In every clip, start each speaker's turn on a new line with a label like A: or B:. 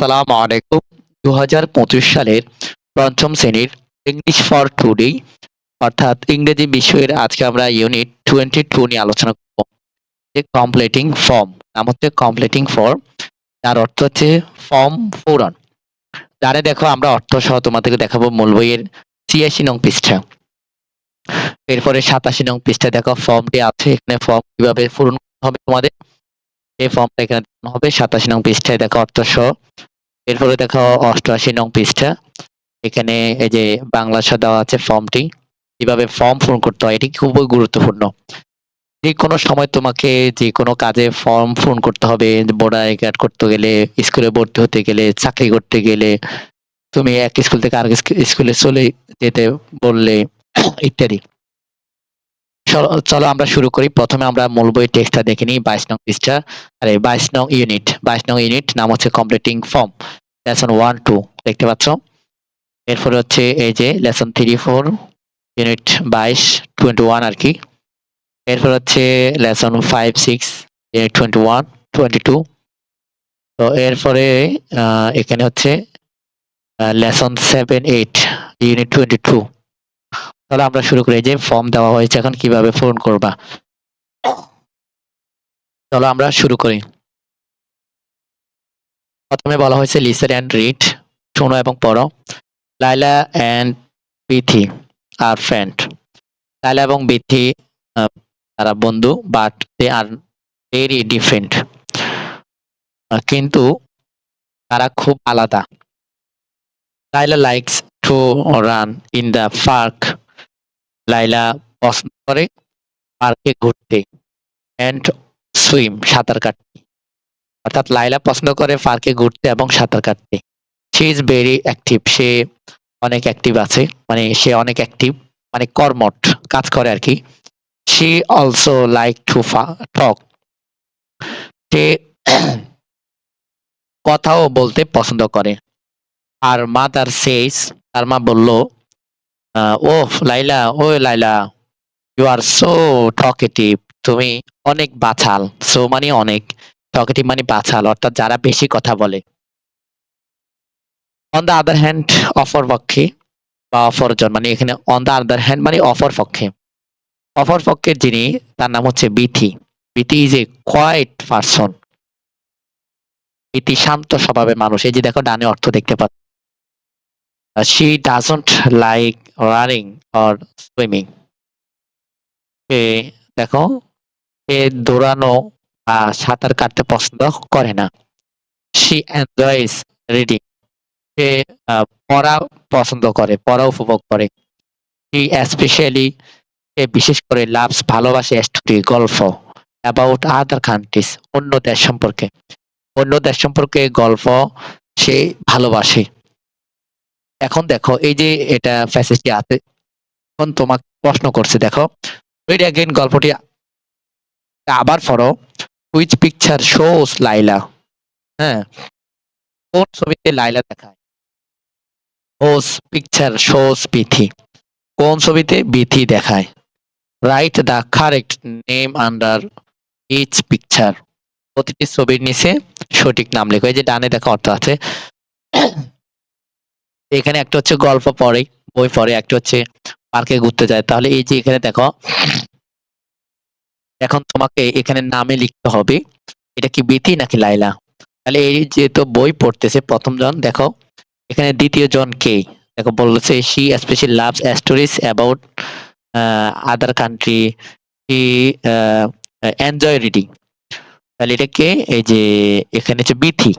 A: আসসালামু আলাইকুম। দু হাজার পঁচিশ সালের পঞ্চম শ্রেণির ইংলিশ ফর টুডে অর্থাৎ ইংরেজি বিষয়ের আজকে আমরা ইউনিট টোয়েন্টি টু নিয়ে আলোচনা করব। যে কমপ্লিটিং ফর্ম নাম হচ্ছে কমপ্লিটিং ফর্ম যার অর্থ হচ্ছে ফর্ম পূরণ। যারে দেখো আমরা অর্থ সহ তোমাদেরকে দেখাবো মূল বইয়ের ছিয়াশি নং পৃষ্ঠা। এরপরে সাতাশি নং পৃষ্ঠা, দেখো ফর্মটি আছে, এখানে ফর্ম কীভাবে পূরণ হবে তোমাদের? এই ফর্মটা এখানে হবে। সাতাশি নং পৃষ্ঠায় দেখো অর্থ সহ এরপরে দেখো অষ্টআশি নং পৃষ্ঠা। এখানে এই যে বাংলা দেওয়া আছে ফর্মটি, কীভাবে ফর্ম পূরণ করতে হয়, এটি খুবই গুরুত্বপূর্ণ। যে কোনো সময় তোমাকে যে কোনো কাজে ফর্ম পূরণ করতে হবে, বোর্ড আই কার্ড করতে গেলে, স্কুলে ভর্তি হতে গেলে, চাকরি করতে গেলে, তুমি এক স্কুল থেকে আরেক স্কুলে চলে যেতে বললে, ইত্যাদি। চলো আমরা শুরু করি। প্রথমে আমরা মূল বই টেক্সটটা দেখে নিই, বাইশ নং পৃষ্ঠা। আরে, বাইশ নং ইউনিট। বাইশ নং ইউনিট, নাম হচ্ছে completing form. Lesson one two দেখতে পাচ্ছ? এরপরে হচ্ছে এই যে লেসন থ্রি ফোর ইউনিট বাইশ টোয়েন্টি ওয়ান আর কি। এরপর হচ্ছে lesson five six unit twenty one twenty two তো এরপরে এখানে হচ্ছে lesson seven eight unit twenty two তাহলে আমরা শুরু করি। যে ফর্ম দেওয়া হয়েছে, এখন কীভাবে পূরণ করবা? চলো আমরা শুরু করি। প্রথমে বলা হয়েছে লিসেন অ্যান্ড রিড শোনো এবং পড়ো Laila and Bithi are friend. Laila এবং বিথি তারা বন্ধু but they are very different কিন্তু তারা খুব আলাদা। Laila likes to run in the park Laila পছন্দ করে পার্কে ঘুরতে। অ্যান্ড সুইম সাঁতার কাটতে। অর্থাৎ লাইলা পছন্দ করে পার্কে ঘুরতে এবং সাঁতার কাটতে। সি ইজ ভেরি অ্যাক্টিভ সে অনেক অ্যাক্টিভ আছে। মানে সে অনেক অ্যাক্টিভ মানে কর্মঠ কাজ করে আর কি she also like to talk সে কথাও বলতে পছন্দ করে। আর মা তার সেজ তার মা বলল ও লাইলা ও Laila you are so talkative তুমি অনেক বাছাল। সো মানে অনেক। টকেটিভ মানে বাছাল, অর্থাৎ যারা বেশি কথা বলে। অন দ্য আদার হ্যান্ড অপর পক্ষে বা অপরজন মানে এখানে অন দ্য আদার হ্যান্ড মানে অপর পক্ষে। অপর পক্ষের যিনি, তার নাম হচ্ছে Bithi. Bithi is a quiet person Bithi শান্ত স্বভাবের মানুষ। এই যে দেখো, ডানে অর্থ দেখতে পাচ্ছ। She doesn't like running or swimming দেখো, এ দৌড়ানো সাঁতার কাটতে পছন্দ করে না। শি এনজয়স রিডিং সে পড়া পছন্দ করে, পড়া উপভোগ করে। শি স্পেশালি সে বিশেষ করে লাভস ভালোবাসে স্টোরি গল্প অ্যাবাউট আদার কান্ট্রিজ অন্য দেশ সম্পর্কে। অন্য দেশ সম্পর্কে গল্প সে ভালোবাসে। এখন দেখো, এই যে এটা ফ্যাসিলিটি আছে, এখন তোমাকে প্রশ্ন করছে, দেখো রিড অ্যাগেন গল্পটি আবার পড়ো। হুইচ পিকচার শোস লাইলা হ্যাঁ। কোন ছবিতে লাইলা দেখায় হোস পিকচার শোস বিথি কোন ছবিতে বিথি দেখায়? Write the correct name under each picture প্রতিটি ছবির নিচে সঠিক নাম লেখো। এই যে ডানে দেখা অর্থ আছে। এখানে একটা হচ্ছে গল্প পড়ে, বই পড়ে, একটা হচ্ছে পার্কে ঘুরতে যায়। তাহলে এই যে এখানে দেখো এখন তোমাকে এখানে নামে লিখতে হবে। এটা কি বিথি নাকি লাইলা তাহলে এই যেহেতু বই পড়তেছে, প্রথম জন, দেখো। এখানে দ্বিতীয় জন কে? দেখো, বলছে she special loves stories about other country he enjoy reading তাহলে এটা কে? এই যে, এখানে হচ্ছে বিথি।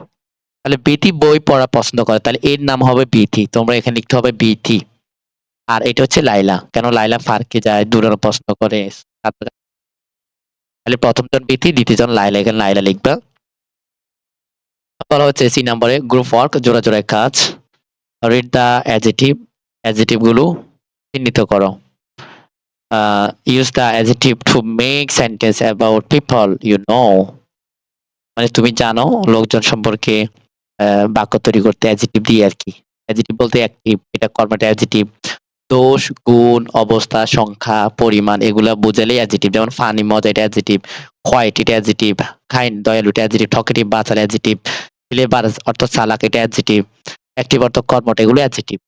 A: তাহলে বিথি বই পড়া পছন্দ করে। তাহলে এর নাম হবে বিথি। তোমরা এখানে লিখতে হবে বিথি। আর এটা হচ্ছে লাইলা কেন লাইলা পার্কে যায় দূরানো পছন্দ করে। তাহলে প্রথম জন বিথি, দ্বিতীয় জন লাইলা, এখানে লাইলা লিখবা। বলা হচ্ছে সি নম্বরে গ্রুপ ওয়ার্ক জোড়া জোড়ায় কাজ। রিড দ্য অ্যাজেটিভগুলো চিহ্নিত করো। Use the adjective to make sentence about people you know মানে তুমি জানো লোকজন সম্পর্কে বাক্য তৈরি করতে অ্যাজেটিভ দিয়ে আর কি। অ্যাজেটিভ বলতে অ্যাক্টিভ এটা কর্মটা অ্যাজেটিভ দোষ, গুণ, অবস্থা, সংখ্যা, পরিমাণ এগুলা বোঝালেই অ্যাজেটিভ যেমন ফানি মজা এটা অ্যাজেটিভ হোয়াইট এটা অ্যাজেটিভ কাইন্ড দয়ালু এটা অ্যাজেটিভ টকেটিভ বাচাল অ্যাজেটিভ ক্লেভার অর্থ চালাক এটা অ্যাডজেটিভ অ্যাক্টিভ অর্থ কর্মটা এগুলো অ্যাডজেটিভ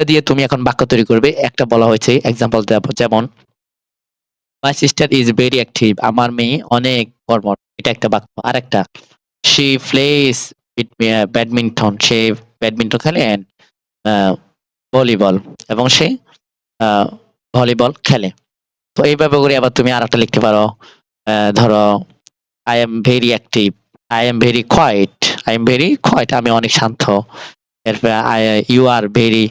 A: দিয়ে তুমি এখন বাক্য তৈরি করবে। একটা বলা হয়েছে এক্সাম্পল যেমন my sister is very active আমার মেয়ে অনেক কর্মঠ। এটা একটা বাক্য। আর একটা শি প্লেস ব্যাডমিন্টন সে ব্যাডমিন্টন খেলে অ্যান্ড ভলিবল এবং সে ভলিবল খেলে। তো এইভাবে করে আবার তুমি আর একটা লিখতে পারো ধরো I am very active I am very quiet I am very quiet আমি অনেক শান্ত। এরপরে I you are very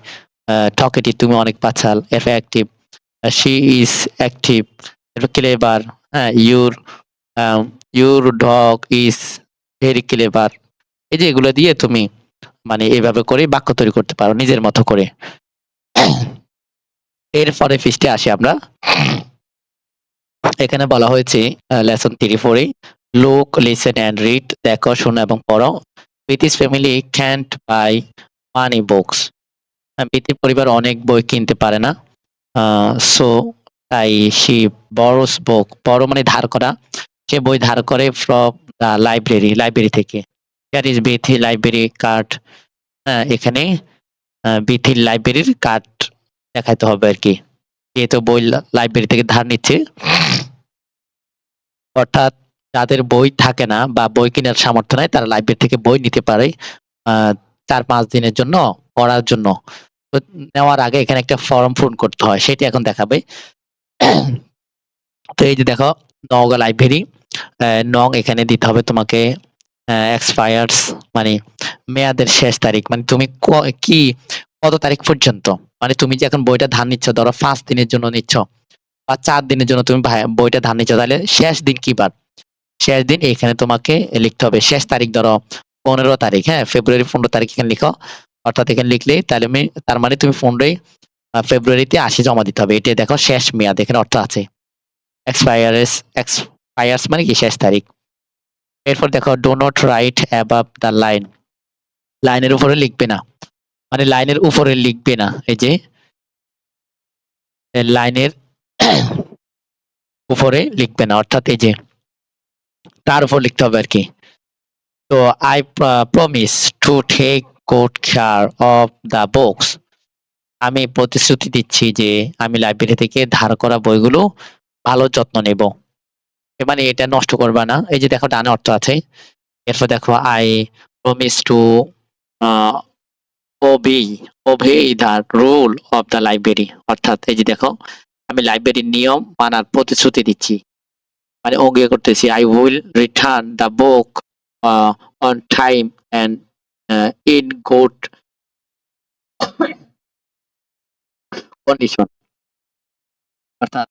A: talkative তুমি অনেক পাছাল এরপরে অ্যাক্টিভ শি ইজ অ্যাক্টিভ এরপর ক্লেভার হ্যাঁ your your dog is very clever এই যে এগুলো দিয়ে তুমি মানে এইভাবে করে বাক্য তৈরি করতে পারো নিজের মতো করে। এরপরে পৃষ্ঠে আসি আমরা। এখানে বলা হয়েছে লেসন থ্রি ফোরে লোক লিসেন অ্যান্ড রিড দেখো, শোনো এবং পড়ো। Bithi's family can't buy many books বিতির পরিবার অনেক বই কিনতে পারে না। সো তাই সে বড়স বুক বড় মানে ধার করা। সে বই ধার করে ফ্রম লাইব্রেরি লাইব্রেরি থেকে। That is Bithi library card হ্যাঁ এখানে বিথির লাইব্রেরির কার্ড দেখাইতে হবে আর কি যেহেতু বই লাইব্রেরি থেকে ধার নিচ্ছে। অর্থাৎ যাদের বই থাকে না বা বই কেনার সামর্থ্য নাই, তারা লাইব্রেরি থেকে বই নিতে পারে চার পাঁচ দিনের জন্য, পড়ার জন্য। নেওয়ার আগে এখানে একটা ফর্ম পূরণ করতে হয়, সেটি এখন দেখাবে। তো এই যে দেখো, নওগাঁ লাইব্রেরি নং এখানে দিতে হবে তোমাকে এক্সপায়ার্স মানে মেয়াদের শেষ তারিখ মানে তুমি ক- কত তারিখ পর্যন্ত? মানে তুমি যে এখন বইটা ধার নিচ্ছ, ধরো পাঁচ দিনের জন্য নিচ্ছ, বা চার দিনের জন্য তুমি বইটা ধার নিচ্ছ, তাহলে শেষ দিন কি বার শেষ দিন এখানে তোমাকে লিখতে হবে, শেষ তারিখ ধরো পনেরো তারিখ হ্যাঁ ফেব্রুয়ারি পনেরো তারিখ এখানে লিখো, অর্থাৎ এখানে লিখলেই তাহলে আমি- তার মানে তুমি পনেরোই ফেব্রুয়ারিতে আশি জমা দিতে হবে এটা দেখো শেষ মেয়াদ, এখানে অর্থ আছে। এক্সপায়ার্স এক্সপায়ার্স মানে কি? শেষ তারিখ। এরপর দেখো do not write above the line লাইনের উপরে লিখবে না। মানে লাইনের উপরে লিখবে না। এই যে লাইনের উপরে লিখবে না। অর্থাৎ এই যে, তার উপর লিখতে হবে আর কি। তো I promise to take good care of the books আমি প্রতিশ্রুতি দিচ্ছি যে আমি লাইব্রেরি থেকে ধার করা বইগুলো ভালো যত্ন নেব। মানে এটা নষ্ট করবা না। এই যে দেখো ডানে অর্থ আছে। এরপর দেখো I promise to obey obey the rule of the library অর্থাৎ এই যে দেখো, আমি লাইব্রেরির নিয়ম মানার প্রতিশ্রুতি দিচ্ছি। মানে অঙ্গীকার করতেছি I will return the book on time and in good condition অর্থাৎ